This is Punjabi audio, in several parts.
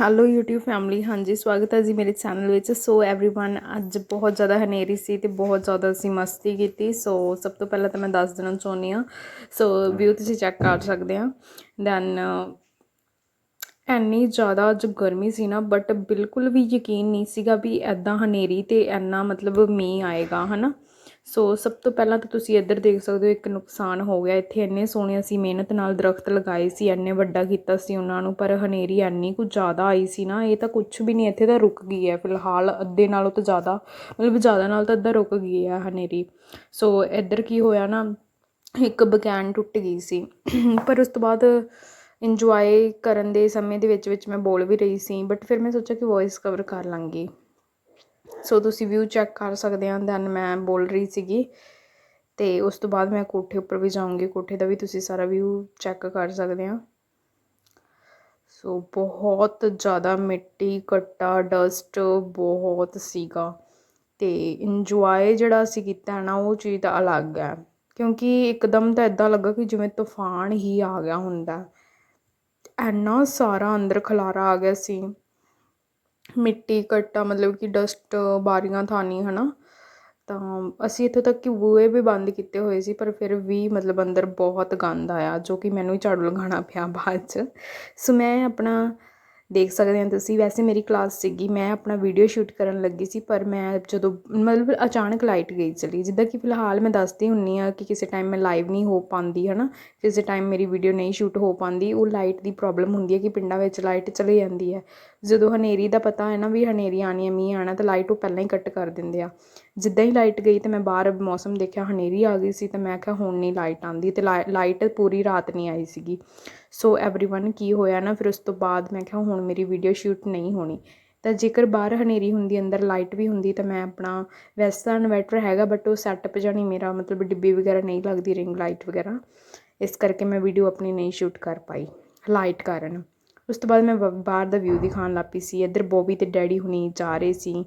ਹੈਲੋ YouTube ਫੈਮਿਲੀ ਹਾਂਜੀ ਸਵਾਗਤ ਹੈ ਜੀ ਮੇਰੇ ਚੈਨਲ ਵਿੱਚ ਸੋ एवरीवन ਅੱਜ ਬਹੁਤ ਜ਼ਿਆਦਾ ਹਨੇਰੀ ਸੀ ਤੇ ਬਹੁਤ ਜ਼ਿਆਦਾ ਅਸੀਂ ਮਸਤੀ ਕੀਤੀ ਸੋ ਸਭ ਤੋਂ ਪਹਿਲਾਂ ਤਾਂ ਮੈਂ ਦੱਸ ਦੇਣਾ ਚਾਹੁੰਦੀ ਆ ਸੋ ਵਿਊ ਤੁਸੀਂ ਚੈੱਕ ਕਰ ਸਕਦੇ ਆ ਦੈਨ ਐਨੀ ਜ਼ਿਆਦਾ ਅੱਜ ਗਰਮੀ ਸੀ ਨਾ ਬਟ ਬਿਲਕੁਲ ਵੀ ਯਕੀਨ ਨਹੀਂ ਸੀਗਾ ਵੀ ਐਦਾਂ ਹਨੇਰੀ ਤੇ ਐਨਾ ਮਤਲਬ ਮੀਂਹ ਆਏਗਾ ਹਨਾ ਸੋ ਸਭ ਤੋਂ ਪਹਿਲਾਂ ਤਾਂ ਤੁਸੀਂ ਇੱਧਰ ਦੇਖ ਸਕਦੇ ਹੋ ਇੱਕ ਨੁਕਸਾਨ ਹੋ ਗਿਆ। ਇੱਥੇ ਇੰਨੇ ਸੋਹਣੇ ਅਸੀਂ ਮਿਹਨਤ ਨਾਲ ਦਰਖਤ ਲਗਾਏ ਸੀ, ਇੰਨੇ ਵੱਡਾ ਕੀਤਾ ਸੀ ਉਹਨਾਂ ਨੂੰ, ਪਰ ਹਨੇਰੀ ਇੰਨੀ ਕੁ ਜ਼ਿਆਦਾ ਆਈ ਸੀ ਨਾ, ਇਹ ਤਾਂ ਕੁਝ ਵੀ ਨਹੀਂ, ਇੱਥੇ ਤਾਂ ਰੁਕ ਗਈ ਹੈ ਫਿਲਹਾਲ, ਅੱਧੇ ਨਾਲੋਂ ਤਾਂ ਜ਼ਿਆਦਾ, ਮਤਲਬ ਜ਼ਿਆਦਾ ਨਾਲ ਤਾਂ ਅੱਧਾ ਰੁਕ ਗਈ ਹੈ ਹਨੇਰੀ। ਸੋ ਇੱਧਰ ਕੀ ਹੋਇਆ ਨਾ, ਇੱਕ ਬਕੈਨ ਟੁੱਟ ਗਈ ਸੀ। ਪਰ ਉਸ ਤੋਂ ਬਾਅਦ ਇੰਜੋਏ ਕਰਨ ਦੇ ਸਮੇਂ ਦੇ ਵਿੱਚ ਵਿੱਚ ਮੈਂ ਬੋਲ ਵੀ ਰਹੀ ਸੀ ਬਟ ਫਿਰ ਮੈਂ ਸੋਚਿਆ ਕਿ ਵੌਇਸ ਕਵਰ ਕਰ ਲਾਂਗੀ। ਸੋ ਤੁਸੀਂ ਵਿਊ ਚੈੱਕ ਕਰ ਸਕਦੇ ਆ ਦੈਨ ਮੈਂ ਬੋਲ ਰਹੀ ਸੀਗੀ। ਤੇ ਉਸ ਤੋਂ ਬਾਅਦ ਮੈਂ ਕੋਠੇ ਉੱਪਰ ਵੀ ਜਾਊਂਗੀ। ਕੋਠੇ ਦਾ ਵੀ ਤੁਸੀਂ ਸਾਰਾ ਵਿਊ ਚੈੱਕ ਕਰ ਸਕਦੇ ਆ ਸੋ ਬਹੁਤ ਜ਼ਿਆਦਾ ਮਿੱਟੀ ਕੱਟਾ ਡਸਟ ਬਹੁਤ ਸੀਗਾ। ਤੇ ਇੰਜੋਏ ਜਿਹੜਾ ਅਸੀਂ ਕੀਤਾ ਹੈ ਨਾ, ਉਹ ਚੀਜ਼ ਤਾਂ ਅਲੱਗ ਹੈ। ਕਿਉਂਕਿ ਇੱਕਦਮ ਤਾਂ ਇਦਾਂ ਲੱਗਾ ਕਿ ਜਿਵੇਂ ਤੂਫਾਨ ਹੀ ਆ ਗਿਆ ਹੁੰਦਾ। ਐਨਾ ਸਾਰਾ ਅੰਦਰ ਖਲਾਰਾ ਆ ਗਿਆ ਸੀ। ਮਿੱਟੀ ਕੱਟਾ, ਮਤਲਬ ਕਿ ਡਸਟ ਬਾਰੀਆਂ ਹੈ ਨਾ ਤਾਂ ਅਸੀਂ ਇੱਥੋਂ ਤੱਕ ਕਿ ਬੂਹੇ ਵੀ ਬੰਦ ਕੀਤੇ ਹੋਏ ਸੀ, ਪਰ ਫਿਰ ਵੀ ਮਤਲਬ ਅੰਦਰ ਬਹੁਤ ਗੰਦ ਆਇਆ, ਜੋ ਕਿ ਮੈਨੂੰ ਹੀ ਝਾੜੂ ਲਗਾਉਣਾ ਪਿਆ ਬਾਅਦ 'ਚ। ਸੋ ਮੈਂ ਆਪਣਾ ਦੇਖ ਸਕਦੇ ਹੋ ਤੁਸੀਂ। ਵੈਸੇ ਮੇਰੀ ਕਲਾਸ ਸੀਗੀ, ਮੈਂ ਆਪਣਾ ਵੀਡੀਓ ਸ਼ੂਟ ਕਰਨ ਲੱਗੀ ਸੀ, ਪਰ ਮੈਂ ਜਦੋਂ ਮਤਲਬ ਅਚਾਨਕ ਲਾਈਟ ਗਈ ਚਲੀ। ਜਿੱਦਾਂ ਕਿ ਫਿਲਹਾਲ ਮੈਂ ਦੱਸਦੀ ਹੁੰਨੀ ਆ ਕਿ ਕਿਸੇ ਟਾਈਮ ਮੈਂ ਲਾਈਵ ਨਹੀਂ ਹੋ ਪਾਉਂਦੀ ਹਨਾ। ਕਿਸੇ ਟਾਈਮ ਮੇਰੀ ਵੀਡੀਓ ਨਹੀਂ ਸ਼ੂਟ ਹੋ ਪਾਉਂਦੀ ਉਹ ਲਾਈਟ ਦੀ ਪ੍ਰੋਬਲਮ ਹੁੰਦੀ ਹੈ ਕਿ ਪਿੰਡਾਂ ਵਿੱਚ ਲਾਈਟ ਚਲੀ ਜਾਂਦੀ ਹੈ ਜਦੋਂ ਹਨੇਰੀ ਦਾ ਪਤਾ ਹੈ ਨਾ ਵੀ ਹਨੇਰੀ ਆਣੀ ਹੈ ਮੀਂਹ ਆਣਾ ਤਾਂ ਲਾਈਟ ਉਹ ਪਹਿਲਾਂ ਹੀ ਕੱਟ ਕਰ ਦਿੰਦੇ ਆ। ਜਿੱਦਾਂ ਹੀ ਲਾਈਟ ਗਈ ਅਤੇ ਮੈਂ ਬਾਹਰ ਮੌਸਮ ਦੇਖਿਆ ਹਨੇਰੀ ਆ ਗਈ ਸੀ ਅਤੇ ਮੈਂ ਕਿਹਾ ਹੁਣ ਨਹੀਂ ਲਾਈਟ ਆਉਂਦੀ ਅਤੇ ਲਾ ਲਾਈਟ ਪੂਰੀ ਰਾਤ ਨਹੀਂ ਆਈ ਸੀਗੀ। ਸੋ ਐਵਰੀਵਨ ਕੀ ਹੋਇਆ ਨਾ, ਫਿਰ ਉਸ ਤੋਂ ਬਾਅਦ ਮੈਂ ਕਿਹਾ ਹੁਣ ਮੇਰੀ ਵੀਡੀਓ ਸ਼ੂਟ ਨਹੀਂ ਹੋਣੀ। ਤਾਂ ਜੇਕਰ ਬਾਹਰ ਹਨੇਰੀ ਹੁੰਦੀ, ਅੰਦਰ ਲਾਈਟ ਵੀ ਹੁੰਦੀ ਤਾਂ ਮੈਂ ਆਪਣਾ ਵੈਸੇ ਤਾਂ ਇਨਵਰਟਰ ਹੈਗਾ ਬਟ ਉਹ ਸੈਟਅਪ ਜਾਂ ਮੇਰਾ, ਮਤਲਬ ਡਿੱਬੀ ਵਗੈਰਾ ਨਹੀਂ ਲੱਗਦੀ ਰਿੰਗ ਲਾਈਟ ਵਗੈਰਾ। ਇਸ ਕਰਕੇ ਮੈਂ ਵੀਡੀਓ ਆਪਣੀ ਨਹੀਂ ਸ਼ੂਟ ਕਰ ਪਾਈ ਲਾਈਟ ਕਾਰਨ। ਉਸ ਤੋਂ ਬਾਅਦ ਮੈਂ ਬਾਹਰ ਦਾ ਵਿਊ ਦਿਖਾਉਣ ਲੱਗ ਪਈ ਸੀ। ਇੱਧਰ ਬੋਬੀ ਤੇ ਡੈਡੀ ਹੁਣੀ ਜਾ ਰਹੇ ਸੀ।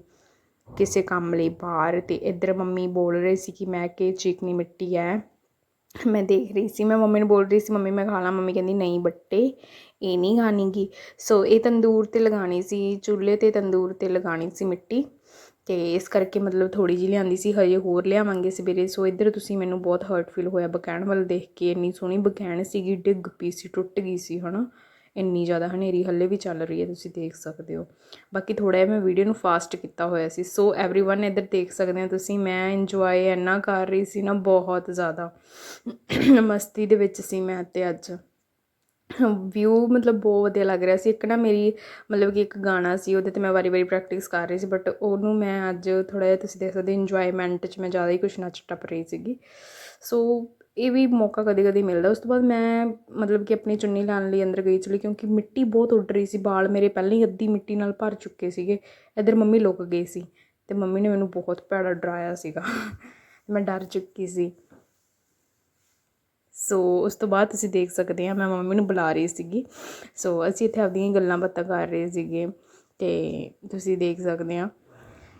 ਕਿਸੇ ਕੰਮ ਲਈ ਬਾਹਰ ਅਤੇ ਇੱਧਰ ਮੰਮੀ ਬੋਲ ਰਹੇ ਸੀ ਕਿ ਮੈਂ ਕਿ ਚੀਕਨੀ ਮਿੱਟੀ ਹੈ। ਮੈਂ ਦੇਖ ਰਹੀ ਸੀ, ਮੈਂ ਮੰਮੀ ਨੂੰ ਬੋਲ ਰਹੀ ਸੀ, ਮੰਮੀ ਮੈਂ ਖਾ ਲਾਂ, ਮੰਮੀ ਕਹਿੰਦੀ ਨਹੀਂ ਬੱਟੇ, ਇਹ ਨਹੀਂ ਖਾਣੀ ਗੀ ਸੋ ਇਹ ਤੰਦੂਰ ਤੇ ਲਗਾਉਣੀ ਸੀ, ਚੁੱਲ੍ਹੇ ਤੇ ਤੰਦੂਰ ਤੇ ਲਗਾਉਣੀ ਸੀ ਮਿੱਟੀ ਅਤੇ ਇਸ ਕਰਕੇ ਮਤਲਬ ਥੋੜ੍ਹੀ ਜਿਹੀ ਲਿਆਂਦੀ ਸੀ, ਹਜੇ ਹੋਰ ਲਿਆਵਾਂਗੇ ਸਵੇਰੇ। ਸੋ ਇੱਧਰ ਤੁਸੀਂ ਮੈਨੂੰ ਬਹੁਤ ਹਰਟ ਫੀਲ ਹੋਇਆ, ਬਕੈਣ ਵੱਲ ਦੇਖ ਕੇ ਇੰਨੀ ਸੋਹਣੀ ਬਕੈਣ ਸੀਗੀ, ਡਿੱਗ ਪਈ ਸੀ, ਟੁੱਟ ਗਈ ਸੀ, ਹਨਾ। ਇੰਨੀ ਜ਼ਿਆਦਾ ਹਨੇਰੀ ਹੱਲੇ ਵੀ ਚੱਲ ਰਹੀ ਹੈ ਤੁਸੀਂ ਦੇਖ ਸਕਦੇ ਹੋ ਬਾਕੀ ਥੋੜਾ ਜਿਹਾ ਮੈਂ ਵੀਡੀਓ ਨੂੰ ਫਾਸਟ ਕੀਤਾ ਹੋਇਆ ਸੀ ਸੋ एवरीवन ਇੱਧਰ ਦੇਖ ਸਕਦੇ ਹੋ ਤੁਸੀਂ ਮੈਂ ਇੰਜੋਏ ਇੰਨਾ ਕਰ ਰਹੀ ਸੀ ਨਾ ਬਹੁਤ ਜ਼ਿਆਦਾ ਮਸਤੀ ਦੇ ਵਿੱਚ ਸੀ ਮੈਂ ਤੇ ਅੱਜ ਵਿਊ ਮਤਲਬ ਬਹੁਤ ਵਧੀਆ ਲੱਗ ਰਿਹਾ ਸੀ ਇੱਕ ਨਾ ਮੇਰੀ ਮਤਲਬ ਕਿ ਇੱਕ ਗਾਣਾ ਸੀ ਉਹਦੇ ਤੇ ਮੈਂ ਵਾਰੀ-ਵਾਰੀ ਪ੍ਰੈਕਟਿਸ ਕਰ ਰਹੀ ਸੀ ਬਟ ਉਹਨੂੰ ਮੈਂ ਅੱਜ ਥੋੜਾ ਜਿਹਾ ਤੁਸੀਂ ਦੇਖ ਸਕਦੇ ਇੰਜੋਇਮੈਂਟ 'ਚ ਮੈਂ ਜ਼ਿਆਦਾ ਹੀ ਕੁਝ ਨੱਚ ਟੱਪ ਰਹੀ ਸੀਗੀ ਸੋ ਇਹ ਵੀ ਮੌਕਾ ਕਦੇ ਕਦੇ ਮਿਲਦਾ। ਉਸ ਤੋਂ ਬਾਅਦ ਮੈਂ ਮਤਲਬ ਕਿ ਆਪਣੀ ਚੁੰਨੀ ਲੈਣ ਲਈ ਅੰਦਰ ਗਈ ਚਲੀ ਕਿਉਂਕਿ ਮਿੱਟੀ ਬਹੁਤ ਉੱਡ ਰਹੀ ਸੀ। ਵਾਲ ਮੇਰੇ ਪਹਿਲਾਂ ਹੀ ਅੱਧੀ ਮਿੱਟੀ ਨਾਲ ਭਰ ਚੁੱਕੇ ਸੀਗੇ। ਇੱਧਰ ਮੰਮੀ ਲੁਕ ਗਈ ਸੀ ਅਤੇ ਮੰਮੀ ਨੇ ਮੈਨੂੰ ਬਹੁਤ ਭੈੜਾ ਡਰਾਇਆ ਸੀਗਾ। ਮੈਂ ਡਰ ਚੁੱਕੀ ਸੀ। ਸੋ ਉਸ ਤੋਂ ਬਾਅਦ ਤੁਸੀਂ ਦੇਖ ਸਕਦੇ ਆ ਮੈਂ ਮੰਮੀ ਨੂੰ ਬੁਲਾ ਰਹੀ ਸੀਗੀ। ਸੋ ਅਸੀਂ ਇੱਥੇ ਆਪਦੀਆਂ ਗੱਲਾਂ ਬਾਤਾਂ ਕਰ ਰਹੇ ਸੀਗੇ ਤੇ ਤੁਸੀਂ ਦੇਖ ਸਕਦੇ ਆ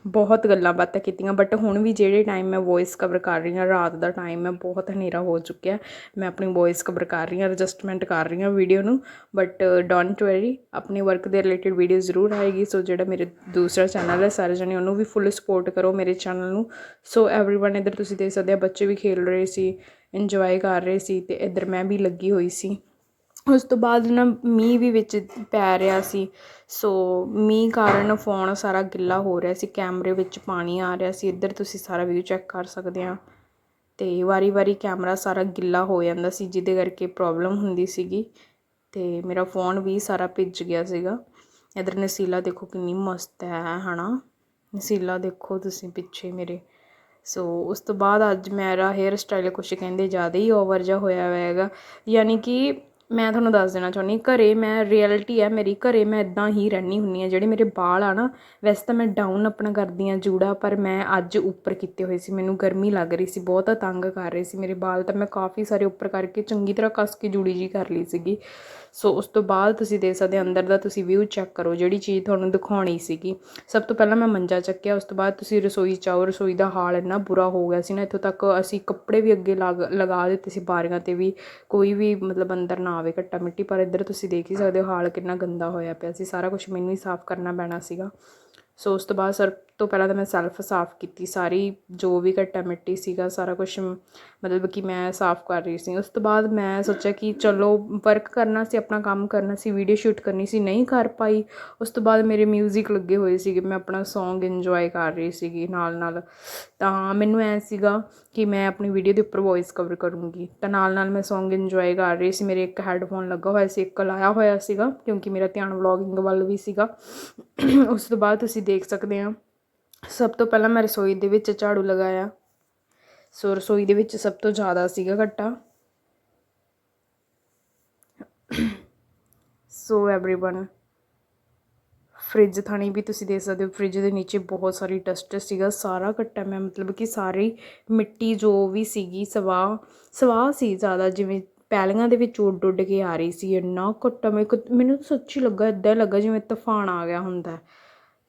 ਬਹੁਤ ਗੱਲਾਂ ਬਾਤਾਂ ਕੀਤੀਆਂ ਬਟ ਹੁਣ ਵੀ ਜਿਹੜੇ ਟਾਈਮ ਮੈਂ ਵੌਇਸ ਕਵਰ ਕਰ ਰਹੀ ਹਾਂ ਰਾਤ ਦਾ ਟਾਈਮ ਹੈ ਬਹੁਤ ਹਨੇਰਾ ਹੋ ਚੁੱਕਿਆ ਮੈਂ ਆਪਣੀ ਵੌਇਸ ਕਵਰ ਕਰ ਰਹੀ ਹਾਂ ਐਡਜਸਟਮੈਂਟ ਕਰ ਰਹੀ ਹਾਂ ਵੀਡੀਓ ਨੂੰ ਬਟ ਡੋਂਟ ਵਰੀ ਆਪਣੀ ਵਰਕ ਦੇ ਰਿਲੇਟਡ ਵੀਡੀਓ ਜ਼ਰੂਰ ਆਏਗੀ ਸੋ ਜਿਹੜਾ ਮੇਰੇ ਦੂਸਰਾ ਚੈਨਲ ਹੈ ਸਾਰੇ ਜਣੇ ਉਹਨੂੰ ਵੀ ਫੁੱਲ ਸਪੋਰਟ ਕਰੋ ਮੇਰੇ ਚੈਨਲ ਨੂੰ ਸੋ एवरीवन ਇੱਧਰ ਤੁਸੀਂ ਦੇਖ ਸਕਦੇ ਆ ਬੱਚੇ ਵੀ ਖੇਲ ਰਹੇ ਸੀ ਇੰਜੋਏ ਕਰ ਰਹੇ ਸੀ ਤੇ ਇੱਧਰ ਮੈਂ ਵੀ ਲੱਗੀ ਹੋਈ ਸੀ ਉਸ ਤੋਂ ਬਾਅਦ ਨਾ ਮੀਂਹ ਵੀ ਵਿੱਚ ਪੈ ਰਿਹਾ ਸੀ। ਸੋ ਮੀਂਹ ਕਾਰਨ ਫੋਨ ਸਾਰਾ ਗਿੱਲਾ ਹੋ ਰਿਹਾ ਸੀ। ਕੈਮਰੇ ਵਿੱਚ ਪਾਣੀ ਆ ਰਿਹਾ ਸੀ। ਇੱਧਰ ਤੁਸੀਂ ਸਾਰਾ ਵਿਊ ਚੈੱਕ ਕਰ ਸਕਦੇ ਹਾਂ। ਅਤੇ ਵਾਰੀ-ਵਾਰੀ ਕੈਮਰਾ ਸਾਰਾ ਗਿੱਲਾ ਹੋ ਜਾਂਦਾ ਸੀ, ਜਿਹਦੇ ਕਰਕੇ ਪ੍ਰੋਬਲਮ ਹੁੰਦੀ ਸੀਗੀ। ਅਤੇ ਮੇਰਾ ਫੋਨ ਵੀ ਸਾਰਾ ਭਿੱਜ ਗਿਆ ਸੀਗਾ। ਇੱਧਰ ਨਸੀਲਾ ਦੇਖੋ ਕਿੰਨੀ ਮਸਤ ਹੈ ਹੈ ਨਾ ਨਸੀਲਾ ਦੇਖੋ ਤੁਸੀਂ ਪਿੱਛੇ ਮੇਰੇ। ਸੋ ਉਸ ਤੋਂ ਬਾਅਦ ਅੱਜ ਮੇਰਾ ਹੇਅਰ ਸਟਾਈਲ ਕੁਛ ਕਹਿੰਦੇ ਜ਼ਿਆਦਾ ਹੀ ਓਵਰ ਜਿਹਾ ਹੋਇਆ ਹੋਇਆ ਹੈਗਾ। ਯਾਨੀ ਕਿ ਮੈਂ ਤੁਹਾਨੂੰ ਦੱਸ ਦੇਣਾ ਚਾਹੁੰਦੀ, ਘਰੇ ਮੈਂ ਰਿਐਲਿਟੀ ਹੈ ਮੇਰੀ, ਘਰੇ ਮੈਂ ਇੱਦਾਂ ਹੀ ਰਹਿੰਦੀ ਹੁੰਦੀ ਹਾਂ, ਜਿਹੜੇ ਮੇਰੇ ਵਾਲ ਆ ਨਾ, ਵੈਸੇ ਤਾਂ ਮੈਂ ਡਾਊਨ ਆਪਣਾ ਕਰਦੀ ਹਾਂ ਜੂੜਾ, ਪਰ ਮੈਂ ਅੱਜ ਉੱਪਰ ਕੀਤੇ ਹੋਏ ਸੀ, ਮੈਨੂੰ ਗਰਮੀ ਲੱਗ ਰਹੀ ਸੀ, ਬਹੁਤ ਤੰਗ ਕਰ ਰਹੇ ਸੀ ਮੇਰੇ ਵਾਲ ਤਾਂ ਮੈਂ ਕਾਫੀ ਸਾਰੇ ਉੱਪਰ ਕਰਕੇ ਚੰਗੀ ਤਰ੍ਹਾਂ ਕੱਸ ਕੇ ਜੂੜੀ ਜੀ ਕਰ ਲਈ ਸੀਗੀ। ਸੋ ਉਸ ਤੋਂ ਬਾਅਦ ਤੁਸੀਂ ਦੇਖ ਸਕਦੇ ਹੋ, ਅੰਦਰ ਦਾ ਤੁਸੀਂ ਵਿਊ ਚੈੱਕ ਕਰੋ, ਜਿਹੜੀ ਚੀਜ਼ ਤੁਹਾਨੂੰ ਦਿਖਾਉਣੀ ਸੀਗੀ। ਸਭ ਤੋਂ ਪਹਿਲਾਂ ਮੈਂ ਮੰਜਾ ਚੱਕਿਆ, ਉਸ ਤੋਂ ਬਾਅਦ ਤੁਸੀਂ ਰਸੋਈ 'ਚ ਰਸੋਈ ਦਾ ਹਾਲ ਇੰਨਾ ਬੁਰਾ ਹੋ ਗਿਆ ਸੀ ਨਾ, ਇੱਥੋਂ ਤੱਕ ਅਸੀਂ ਕੱਪੜੇ ਵੀ ਅੱਗੇ ਲਗ, ਲਗਾ ਦਿੱਤੇ ਸੀ ਬਾਰੀਆਂ ਤੇ ਵੀ, ਕੋਈ ਵੀ ਮਤਲਬ ਅੰਦਰ ਨਾ ਆਵੇ ਘੱਟਾ ਮਿੱਟੀ, ਪਰ ਇੱਧਰ ਤੁਸੀਂ ਦੇਖ ਹੀ ਸਕਦੇ ਹੋ ਹਾਲ ਕਿੰਨਾ ਗੰਦਾ ਹੋਇਆ ਪਿਆ ਸੀ, ਸਾਰਾ ਕੁਝ ਮੈਨੂੰ ਹੀ ਸਾਫ਼ ਕਰਨਾ ਪੈਣਾ ਸੀਗਾ। ਸੋ ਉਸ ਤੋਂ ਬਾਅਦ ਸਰ ਤੋਂ ਪਹਿਲਾਂ ਤਾਂ ਮੈਂ ਸੈਲਫ ਸਾਫ਼ ਕੀਤੀ, ਸਾਰੀ ਜੋ ਵੀ ਘੱਟਾ ਮਿੱਟੀ ਸੀਗਾ, ਸਾਰਾ ਕੁਛ ਮਤਲਬ ਕਿ ਮੈਂ ਸਾਫ਼ ਕਰ ਰਹੀ ਸੀ। ਉਸ ਤੋਂ ਬਾਅਦ ਮੈਂ ਸੋਚਿਆ ਕਿ ਚਲੋ ਵਰਕ ਕਰਨਾ ਸੀ, ਆਪਣਾ ਕੰਮ ਕਰਨਾ ਸੀ ਵੀਡੀਓ ਸ਼ੂਟ ਕਰਨੀ ਸੀ, ਨਹੀਂ ਕਰ ਪਾਈ। ਉਸ ਤੋਂ ਬਾਅਦ ਮੇਰੇ ਮਿਊਜ਼ਿਕ ਲੱਗੇ ਹੋਏ ਸੀਗੇ, ਮੈਂ ਆਪਣਾ Song ਇੰਜੋਏ ਕਰ ਰਹੀ ਸੀਗੀ ਨਾਲ ਨਾਲ। ਤਾਂ ਮੈਨੂੰ ਐ ਸੀਗਾ ਕਿ ਮੈਂ ਆਪਣੀ ਵੀਡੀਓ ਦੇ ਉੱਪਰ ਵੌਇਸ ਕਵਰ ਕਰੂੰਗੀ। ਤਾਂ ਨਾਲ ਨਾਲ ਮੈਂ Song ਇੰਜੋਏ ਕਰ ਰਹੀ ਸੀ, ਮੇਰੇ ਇੱਕ ਹੈੱਡਫੋਨ ਲੱਗਾ ਹੋਇਆ ਸੀ, ਇੱਕ ਲਾਇਆ ਹੋਇਆ ਸੀਗਾ, ਕਿਉਂਕਿ ਮੇਰਾ ਧਿਆਨ ਵਲੌਗਿੰਗ ਵੱਲ ਵੀ ਸੀਗਾ। ਉਸ ਤੋਂ ਬਾਅਦ ਤੁਸੀਂ ਦੇਖ ਸਕਦੇ ਹੋ ਸਭ ਤੋਂ ਪਹਿਲਾਂ ਮੈਂ ਰਸੋਈ ਦੇ ਵਿੱਚ ਝਾੜੂ ਲਗਾਇਆ ਸੋ ਰਸੋਈ ਦੇ ਵਿੱਚ ਸਭ ਤੋਂ ਜ਼ਿਆਦਾ ਸੀਗਾ ਘੱਟਾ ਸੋ एवरीवन ਫ੍ਰਿਜ ਥਾਣੀ ਵੀ ਤੁਸੀਂ ਦੇਖ ਸਕਦੇ ਹੋ ਫ੍ਰਿਜ ਦੇ ਨੀਚੇ ਬਹੁਤ ਸਾਰੀ ਡਸਟ ਸੀਗਾ ਸਾਰਾ ਘੱਟਾ ਮੈਂ ਮਤਲਬ ਕਿ ਸਾਰੀ ਮਿੱਟੀ ਜੋ ਵੀ ਸੀਗੀ ਸਵਾਹ ਸਵਾਹ ਸੀ ਜ਼ਿਆਦਾ ਜਿਵੇਂ ਪੈਲੀਆਂ ਦੇ ਵਿੱਚ ਉੱਡ ਉੱਡ ਕੇ ਆ ਰਹੀ ਸੀ ਇੰਨਾ ਘੱਟਾ ਮੈਂ ਮੈਨੂੰ ਤਾਂ ਸੱਚੀ ਲੱਗਾ ਇਦਾਂ ਲੱਗਾ ਜਿਵੇਂ ਤੂਫਾਨ ਆ ਗਿਆ ਹੁੰਦਾ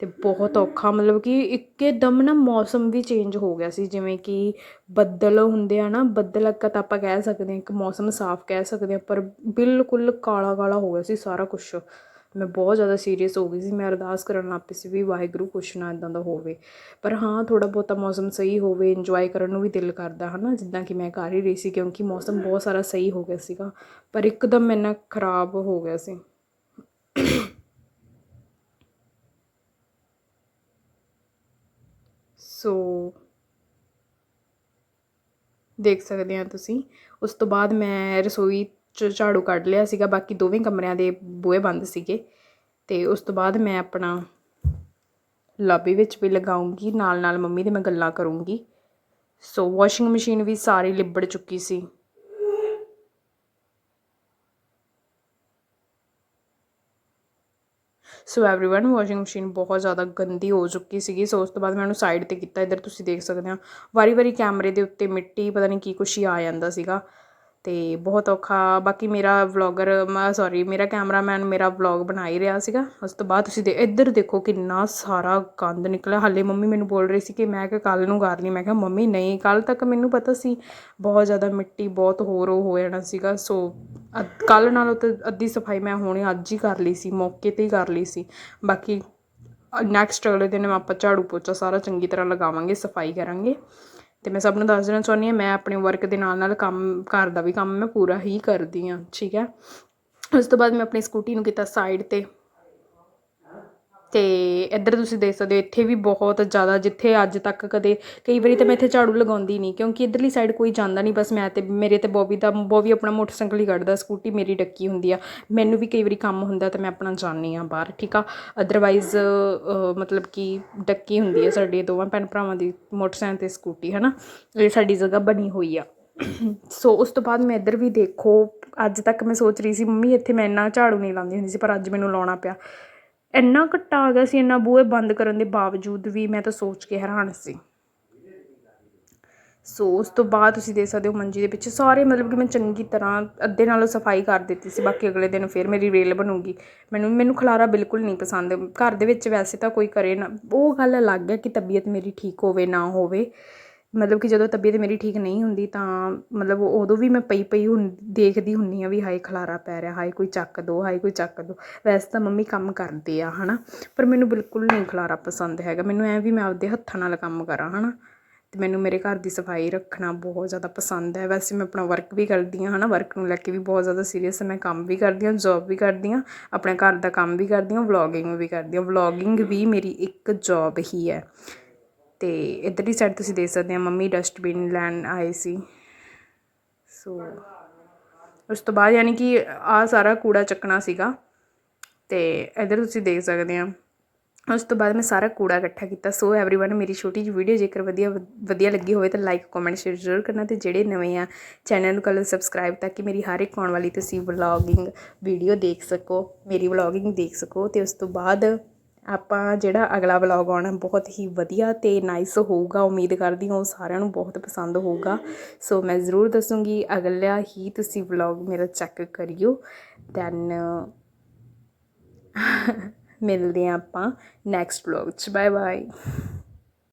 ਅਤੇ ਬਹੁਤ ਔਖਾ, ਮਤਲਬ ਕਿ ਇੱਕੇ ਦਮ ਨਾ ਮੌਸਮ ਵੀ ਚੇਂਜ ਹੋ ਗਿਆ ਸੀ, ਜਿਵੇਂ ਕਿ ਬੱਦਲ ਹੁੰਦੇ ਆ ਨਾ, ਬੱਦਲ ਅੱਕਾ ਤਾਂ ਆਪਾਂ ਕਹਿ ਸਕਦੇ ਹਾਂ ਇੱਕ ਮੌਸਮ ਸਾਫ਼ ਕਹਿ ਸਕਦੇ ਹਾਂ, ਪਰ ਬਿਲਕੁਲ ਕਾਲਾ ਕਾਲਾ ਹੋ ਗਿਆ ਸੀ ਸਾਰਾ ਕੁਛ। ਮੈਂ ਬਹੁਤ ਜ਼ਿਆਦਾ ਸੀਰੀਅਸ ਹੋ ਗਈ ਸੀ, ਮੈਂ ਅਰਦਾਸ ਕਰਨ ਲੱਗ ਪਈ ਸੀ ਵੀ ਵਾਹਿਗੁਰੂ ਕੁਛ ਨਾ ਇਦਾਂ ਦਾ ਹੋਵੇ। ਪਰ ਹਾਂ ਥੋੜਾ ਬਹੁਤਾ ਮੌਸਮ ਸਹੀ ਹੋਵੇ ਇੰਜੋਏ ਕਰਨ ਨੂੰ ਵੀ ਦਿਲ ਕਰਦਾ ਹਨਾ, ਜਿੱਦਾਂ ਕਿ ਮੈਂ ਕਰ ਹੀ ਰਹੀ ਸੀ, ਕਿਉਂਕਿ ਮੌਸਮ ਬਹੁਤ ਸਾਰਾ ਸਹੀ ਹੋ ਗਿਆ ਸੀਗਾ, ਪਰ ਇੱਕਦਮ ਇੰਨਾ ਖਰਾਬ ਹੋ ਗਿਆ ਸੀ। ਸੋ ਦੇਖ ਸਕਦੇ ਆ ਤੁਸੀਂ। ਉਸ ਤੋਂ ਬਾਅਦ ਮੈਂ ਰਸੋਈ 'ਚ ਝਾੜੂ ਕੱਢ ਲਿਆ ਸੀਗਾ, ਬਾਕੀ ਦੋਵੇਂ ਕਮਰਿਆਂ ਦੇ ਬੂਹੇ ਬੰਦ ਸੀਗੇ। ਤੇ ਉਸ ਤੋਂ ਬਾਅਦ ਮੈਂ ਆਪਣਾ ਲਾਬੀ ਵਿੱਚ ਵੀ ਲਗਾਉਂਗੀ ਨਾਲ ਨਾਲ ਮੰਮੀ ਦੇ ਮੈਂ ਗੱਲਾਂ ਕਰੂੰਗੀ। ਸੋ ਵਾਸ਼ਿੰਗ ਮਸ਼ੀਨ ਵੀ ਸਾਰੀ ਲਿਬੜ ਚੁੱਕੀ ਸੀ। ਸੋ एवरीवन ਵਾਸ਼ਿੰਗ ਮਸ਼ੀਨ ਬਹੁਤ ਜ਼ਿਆਦਾ ਗੰਦੀ ਹੋ ਚੁੱਕੀ ਸੀਗੀ ਸੋ ਉਸ ਤੋਂ ਬਾਅਦ ਮੈਂ ਉਹਨੂੰ ਸਾਈਡ ਤੇ ਕੀਤਾ ਇੱਧਰ ਤੁਸੀਂ ਦੇਖ ਸਕਦੇ ਹੋ ਵਾਰੀ ਵਾਰੀ ਕੈਮਰੇ ਦੇ ਉੱਤੇ ਮਿੱਟੀ ਪਤਾ ਨਹੀਂ ਕੀ ਕੁਛ ਹੀ ਆ ਜਾਂਦਾ ਸੀਗਾ ਤੇ ਬਹੁਤ ਔਖਾ ਬਾਕੀ ਮੇਰਾ ਵਲੌਗਰ ਸੌਰੀ ਮੇਰਾ ਕੈਮਰਾਮੈਨ ਮੇਰਾ ਵਲੌਗ ਬਣਾ ਹੀ ਰਿਹਾ ਸੀਗਾ ਉਸ ਤੋਂ ਬਾਅਦ ਤੁਸੀਂ ਦੇ ਇੱਧਰ ਦੇਖੋ ਕਿੰਨਾ ਸਾਰਾ ਗੰਦ ਨਿਕਲਿਆ ਹਾਲੇ ਮੰਮੀ ਮੈਨੂੰ ਬੋਲ ਰਹੀ ਸੀ ਕਿ ਮੈਂ ਕਿ ਕੱਲ ਨੂੰ ਕਰ ਲਈ ਮੈਂ ਕਿਹਾ ਮੰਮੀ ਨਹੀਂ ਕੱਲ ਤੱਕ ਮੈਨੂੰ ਪਤਾ ਸੀ ਬਹੁਤ ਜ਼ਿਆਦਾ ਮਿੱਟੀ ਬਹੁਤ ਹੋਰ ਹੋ ਜਾਣਾ ਸੀਗਾ ਸੋ ਕੱਲ ਨਾਲੋਂ ਤਾਂ ਅੱਧੀ ਸਫ਼ਾਈ ਮੈਂ ਹੁਣੇ ਅੱਜ ਹੀ ਕਰ ਲਈ ਸੀ, ਮੌਕੇ ਤੇ ਹੀ ਕਰ ਲਈ ਸੀ। ਬਾਕੀ ਨੈਕਸਟ ਅਗਲੇ ਦਿਨ ਆਪਾਂ ਝਾੜੂ ਪੋਚਾ ਸਾਰਾ ਚੰਗੀ ਤਰ੍ਹਾਂ ਲਗਾਵਾਂਗੇ, ਸਫ਼ਾਈ ਕਰਾਂਗੇ। ਅਤੇ ਮੈਂ ਸਭ ਨੂੰ ਦੱਸ ਦੇਣਾ ਚਾਹੁੰਦੀ ਹਾਂ, ਮੈਂ ਆਪਣੇ ਵਰਕ ਦੇ ਨਾਲ ਨਾਲ ਕੰਮ, ਘਰ ਦਾ ਵੀ ਕੰਮ ਮੈਂ ਪੂਰਾ ਹੀ ਕਰਦੀ ਹਾਂ, ਠੀਕ ਹੈ। ਉਸ ਤੋਂ ਬਾਅਦ ਮੈਂ ਆਪਣੀ ਸਕੂਟੀ ਨੂੰ ਕੀਤਾ ਸਾਈਡ ਤੇ ਅਤੇ ਇੱਧਰ ਤੁਸੀਂ ਦੇਖ ਸਕਦੇ ਹੋ, ਇੱਥੇ ਵੀ ਬਹੁਤ ਜ਼ਿਆਦਾ, ਜਿੱਥੇ ਅੱਜ ਤੱਕ ਕਦੇ ਕਈ ਵਾਰੀ ਤਾਂ ਮੈਂ ਇੱਥੇ ਝਾੜੂ ਲਗਾਉਂਦੀ ਨਹੀਂ, ਕਿਉਂਕਿ ਇੱਧਰਲੀ ਸਾਈਡ ਕੋਈ ਜਾਂਦਾ ਨਹੀਂ, ਬਸ ਮੈਂ ਤੇ, ਮੇਰੇ ਤੇ ਬੋਬੀ ਦਾ, ਬੋਬੀ ਆਪਣਾ ਮੋਟਰਸਾਈਕਲ ਹੀ ਕੱਢਦਾ, ਸਕੂਟੀ ਮੇਰੀ ਡੱਕੀ ਹੁੰਦੀ ਆ। ਮੈਨੂੰ ਵੀ ਕਈ ਵਾਰੀ ਕੰਮ ਹੁੰਦਾ ਤਾਂ ਮੈਂ ਆਪਣਾ ਜਾਂਦੀ ਹਾਂ ਬਾਹਰ, ਠੀਕ ਆ? ਅਦਰਵਾਈਜ਼ ਮਤਲਬ ਕਿ ਡੱਕੀ ਹੁੰਦੀ ਹੈ ਸਾਡੇ ਦੋਵਾਂ ਭੈਣ ਭਰਾਵਾਂ ਦੀ ਮੋਟਰਸਾਈਕਲ ਅਤੇ ਸਕੂਟੀ ਹੈ ਨਾ ਇਹ ਸਾਡੀ ਜਗ੍ਹਾ ਬਣੀ ਹੋਈ ਆ। ਸੋ ਉਸ ਤੋਂ ਬਾਅਦ ਮੈਂ ਇੱਧਰ ਵੀ ਦੇਖੋ, ਅੱਜ ਤੱਕ ਮੈਂ ਸੋਚ ਰਹੀ ਸੀ, ਮੰਮੀ ਇੱਥੇ ਮੈਂ ਇੰਨਾ ਝਾੜੂ ਨਹੀਂ ਲਾਉਂਦੀ ਹੁੰਦੀ ਸੀ, ਪਰ ਅੱਜ ਮੈਨੂੰ ਲਾਉਣਾ ਪਿਆ। ਇੰਨਾ ਘੱਟਾ ਆ ਗਿਆ ਸੀ ਇੰਨਾ ਬੂਹੇ ਬੰਦ ਕਰਨ ਦੇ ਬਾਵਜੂਦ ਵੀ ਮੈਂ ਤਾਂ ਸੋਚ ਕੇ ਹੈਰਾਨ ਸੀ। ਸੋ ਉਸ ਤੋਂ ਬਾਅਦ ਤੁਸੀਂ ਦੇਖ ਸਕਦੇ ਹੋ ਮੰਜੀ ਦੇ ਪਿੱਛੇ ਸਾਰੇ ਮਤਲਬ ਕਿ ਮੈਂ ਚੰਗੀ ਤਰ੍ਹਾਂ ਅੱਧੇ ਨਾਲੋਂ ਸਫ਼ਾਈ ਕਰ ਦਿੱਤੀ ਸੀ, ਬਾਕੀ ਅਗਲੇ ਦਿਨ ਫਿਰ ਮੇਰੀ ਰੇਲ ਬਣੂਗੀ। ਮੈਨੂੰ ਮੈਨੂੰ ਖਲਾਰਾ ਬਿਲਕੁਲ ਨਹੀਂ ਪਸੰਦ। ਘਰ ਦੇ ਵਿੱਚ ਵੈਸੇ ਤਾਂ ਕੋਈ ਕਰੇ ਨਾ। ਉਹ ਗੱਲ ਅਲੱਗ ਹੈ ਕਿ ਤਬੀਅਤ ਮੇਰੀ ਠੀਕ ਹੋਵੇ, ਨਾ ਹੋਵੇ। ਮਤਲਬ ਕਿ ਜਦੋਂ ਤਬੀਅਤ ਮੇਰੀ ਠੀਕ ਨਹੀਂ ਹੁੰਦੀ ਤਾਂ ਮਤਲਬ ਉਦੋਂ ਵੀ ਮੈਂ ਪਈ ਪਈ ਹੁਣ ਦੇਖਦੀ ਹੁੰਦੀ ਹਾਂ ਵੀ ਹਾਏ ਖਲਾਰਾ ਪੈ ਰਿਹਾ, ਹਾਏ ਕੋਈ ਚੱਕ ਦੋ, ਹਾਏ ਕੋਈ ਚੱਕ ਦੋ। ਵੈਸੇ ਤਾਂ ਮੰਮੀ ਕੰਮ ਕਰਦੇ ਆ, ਹਨਾ? ਪਰ ਮੈਨੂੰ ਬਿਲਕੁਲ ਨਹੀਂ ਖਲਾਰਾ ਪਸੰਦ ਹੈਗਾ। ਮੈਨੂੰ ਐ ਵੀ ਮੈਂ ਆਪਦੇ ਹੱਥਾਂ ਨਾਲ ਕੰਮ ਕਰਾਂ, ਹਨਾ? ਤੇ ਮੈਨੂੰ ਮੇਰੇ ਘਰ ਦੀ ਸਫ਼ਾਈ ਰੱਖਣਾ ਬਹੁਤ ਜ਼ਿਆਦਾ ਪਸੰਦ ਹੈ। ਵੈਸੇ ਮੈਂ ਆਪਣਾ ਵਰਕ ਵੀ ਕਰਦੀ ਹਾਂ, ਹਨਾ? ਵਰਕ ਨੂੰ ਲੈ ਕੇ ਵੀ ਬਹੁਤ ਜ਼ਿਆਦਾ ਸੀਰੀਅਸ ਹਾਂ। ਮੈਂ ਕੰਮ ਵੀ ਕਰਦੀ ਹਾਂ ਜੌਬ ਵੀ ਕਰਦੀ ਹਾਂ, ਆਪਣੇ ਘਰ ਦਾ ਕੰਮ ਵੀ ਕਰਦੀ ਹਾਂ ਵਲੌਗਿੰਗ ਵੀ ਕਰਦੀ ਹਾਂ। ਵਲੌਗਿੰਗ ਵੀ ਮੇਰੀ ਇੱਕ ਜੌਬ ਹੀ ਹੈ। ਤੇ ਇਧਰਲੀ ਸਾਈਡ ਤੁਸੀਂ ਦੇਖ ਸਕਦੇ ਆ ਮੰਮੀ ਡਸਟਬਿਨ ਲੈਣ ਆਏ ਸੀ ਸੋ ਉਸ ਤੋਂ ਬਾਅਦ ਯਾਨੀ ਕਿ ਆ ਸਾਰਾ ਕੂੜਾ ਚੱਕਣਾ ਸੀਗਾ ਤੇ ਇਧਰ ਤੁਸੀਂ ਦੇਖ ਸਕਦੇ ਆ ਉਸ ਤੋਂ ਬਾਅਦ ਮੈਂ ਸਾਰਾ ਕੂੜਾ ਇਕੱਠਾ ਕੀਤਾ ਸੋ एवरीवन ਮੇਰੀ ਛੋਟੀ ਜਿਹੀ ਵੀਡੀਓ ਜੇਕਰ ਵਧੀਆ ਵਧੀਆ ਲੱਗੀ ਹੋਵੇ ਤਾਂ ਲਾਈਕ ਕਮੈਂਟ ਸ਼ੇਅਰ ਜ਼ਰੂਰ ਕਰਨਾ ਤੇ ਜਿਹੜੇ ਨਵੇਂ ਆ ਚੈਨਲ ਨੂੰ ਕਰ ਸਬਸਕ੍ਰਾਈਬ ਤਾਂ ਕਿ ਮੇਰੀ ਹਰ ਇੱਕ ਆਉਣ ਵਾਲੀ ਤੁਸੀਂ ਵਲੌਗਿੰਗ ਵੀਡੀਓ ਦੇਖ ਸਕੋ ਮੇਰੀ ਵਲੌਗਿੰਗ ਦੇਖ ਸਕੋ ਤੇ ਉਸ ਤੋਂ ਬਾਅਦ ਆਪਾਂ ਜਿਹੜਾ ਅਗਲਾ ਵਲੋਗ ਆਉਣਾ ਬਹੁਤ ਹੀ ਵਧੀਆ ਅਤੇ ਨਾਈਸ ਹੋਊਗਾ। ਉਮੀਦ ਕਰਦੀ ਹਾਂ ਉਹ ਸਾਰਿਆਂ ਨੂੰ ਬਹੁਤ ਪਸੰਦ ਹੋਊਗਾ। ਸੋ ਮੈਂ ਜ਼ਰੂਰ ਦੱਸੂੰਗੀ ਅਗਲਾ ਹੀ ਤੁਸੀਂ ਵਲੋਗ ਮੇਰਾ ਚੈੱਕ ਕਰਿਓ। ਦੈਨ ਮਿਲਦੇ ਹਾਂ ਆਪਾਂ ਨੈਕਸਟ ਵਲੋਗ 'ਚ। Bye bye